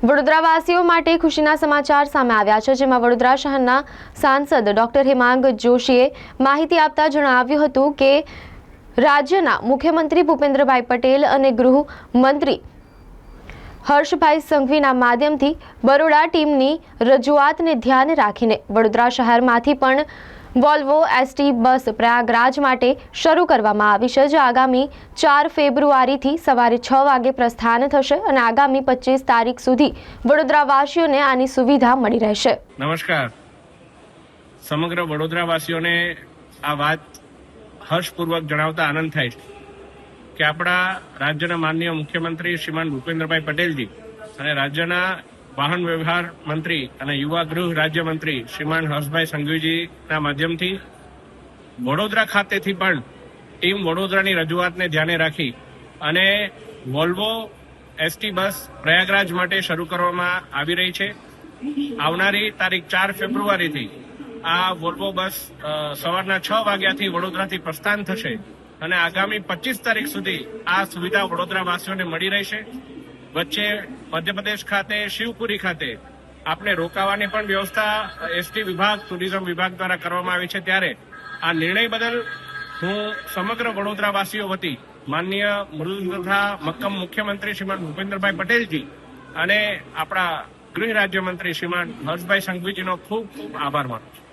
વડોદરાવાસીઓ માટે ખુશીના સમાચાર સામે આવ્યા છે, જેમાં વડોદરા શહેરના સાંસદ ડોક્ટર હેમાંગ જોશીએ માહિતી આપતા જણાવ્યું હતું કે રાજ્યના મુખ્યમંત્રી ભૂપેન્દ્રભાઈ પટેલ અને ગૃહમંત્રી હર્ષભાઈ સંઘવીના માધ્યમથી બરોડા ટીમની રજૂઆતને ધ્યાને રાખીને વડોદરા શહેરમાંથી પણ વોલ્વો એસટી બસ પ્રયાગરાજ માટે શરૂ કરવામાં આવી છે, જે આગામી ચાર ફેબ્રુઆરીથી સવારે છ વાગે પ્રસ્થાન થશે અને આગામી પચીસ તારીખ સુધી વડોદરાવાસીઓને આની સુવિધા મળી રહેશે. નમસ્કાર. સમગ્ર વડોદરાવાસીઓને આ વાત હર્ષપૂર્વક જણાવતા આનંદ થાય છે કે આપણા રાજ્યના માનનીય મુખ્યમંત્રી શ્રીમાન ભૂપેન્દ્રભાઈ પટેલજી અને રાજ્યના વાહન વ્યવહાર મંત્રી અને યુવા ગૃહ રાજ્યમંત્રી શ્રીમાન હર્ષભાઈ સંઘવીજીના માધ્યમથી વડોદરા ખાતેથી પણ ટીમ વડોદરાની રજૂઆતને ધ્યાને રાખી અને વોલ્વો એસટી બસ પ્રયાગરાજ માટે શરૂ કરવામાં આવી રહી છે. આવનારી તારીખ ચાર ફેબ્રુઆરીથી આ વોલ્વો બસ સવારના છ વાગ્યાથી વડોદરાથી પ્રસ્થાન થશે અને આગામી પચીસ તારીખ સુધી આ સુવિધા વડોદરાવાસીઓને મળી રહેશે. વચ્ચે મધ્યપ્રદેશ ખાતે, શિવપુરી ખાતે આપણે રોકાવાની પણ વ્યવસ્થા એસટી વિભાગ, ટુરિઝમ વિભાગ દ્વારા કરવામાં આવી છે ત્યારે આ નિર્ણય બદલ હું સમગ્ર વડોદરાવાસીઓ વતી માનનીય મૃદુ તથા મક્કમ મુખ્યમંત્રી શ્રીમાન ભૂપેન્દ્રભાઈ પટેલજી અને આપણા ગૃહ રાજ્યમંત્રી શ્રીમાન હર્ષભાઈ સંઘવીજીનો ખૂબ ખૂબ આભાર માનું છું.